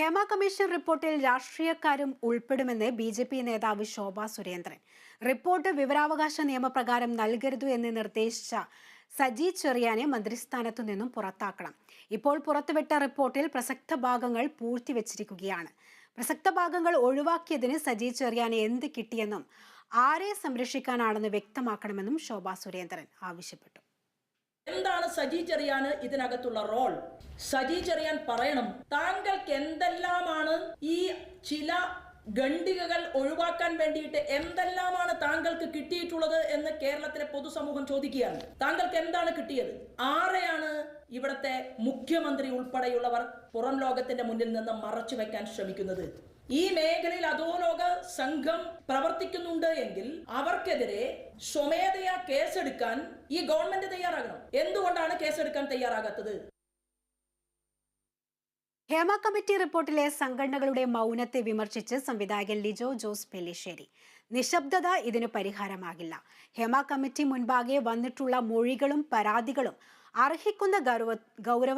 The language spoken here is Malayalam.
ഹേമ കമ്മീഷൻ റിപ്പോർട്ടിൽ രാഷ്ട്രീയക്കാരും ഉൾപ്പെടുമെന്ന് ബി ജെ പി നേതാവ് ശോഭാ സുരേന്ദ്രൻ. റിപ്പോർട്ട് വിവരാവകാശ നിയമപ്രകാരം നൽകരുത് എന്ന് നിർദ്ദേശിച്ച സജി ചെറിയാനെ മന്ത്രിസ്ഥാനത്തു നിന്നും പുറത്താക്കണം. ഇപ്പോൾ പുറത്തുവിട്ട റിപ്പോർട്ടിൽ പ്രസക്ത ഭാഗങ്ങൾ പൂഴ്ത്തിവെച്ചിരിക്കുകയാണ്. പ്രസക്ത ഭാഗങ്ങൾ ഒഴിവാക്കിയതിന് സജി ചെറിയാനെ എന്ത് കിട്ടിയെന്നും ആരെ സംരക്ഷിക്കാനാണെന്ന് വ്യക്തമാക്കണമെന്നും ശോഭാ സുരേന്ദ്രൻ ആവശ്യപ്പെട്ടു. എന്താണ് സജി ചെറിയാന് ഇതിനകത്തുള്ള റോൾ? സജി ചെറിയാൻ പറയണം താങ്കൾക്ക് എന്തെല്ലാമാണ് ഈ ചില ഖണ്ഡികകൾ ഒഴിവാക്കാൻ വേണ്ടിയിട്ട് എന്തെല്ലാമാണ് താങ്കൾക്ക് കിട്ടിയിട്ടുള്ളത് എന്ന് കേരളത്തിലെ പൊതുസമൂഹം ചോദിക്കുകയാണ്. താങ്കൾക്ക് എന്താണ് കിട്ടിയത്? ആരെയാണ് ഇവിടത്തെ മുഖ്യമന്ത്രി ഉൾപ്പെടെയുള്ളവർ പുറം ലോകത്തിന്റെ മുന്നിൽ നിന്ന് മറച്ചു വെക്കാൻ ശ്രമിക്കുന്നത്. ഈ മേഖലയിൽ അധോലോക സംഘം പ്രവർത്തിക്കുന്നുണ്ട് എങ്കിൽ അവർക്കെതിരെ സ്വമേധയാ കേസെടുക്കാൻ ഈ ഗവൺമെന്റ് തയ്യാറാകണം. എന്തുകൊണ്ടാണ് കേസെടുക്കാൻ തയ്യാറാകാത്തത്? ഹേമ കമ്മിറ്റി റിപ്പോർട്ടിലെ സംഘടനകളുടെ മൗനത്തെ വിമർശിച്ച് സംവിധായകൻ ലിജോ ജോസ് പെല്ലിശ്ശേരി. നിശബ്ദത ഇതിന് പരിഹാരമാകില്ല. ഹേമ കമ്മിറ്റി മുൻപാകെ വന്നിട്ടുള്ള മൊഴികളും പരാതികളും അർഹിക്കുന്ന ഗൗരവ ഗൗരവ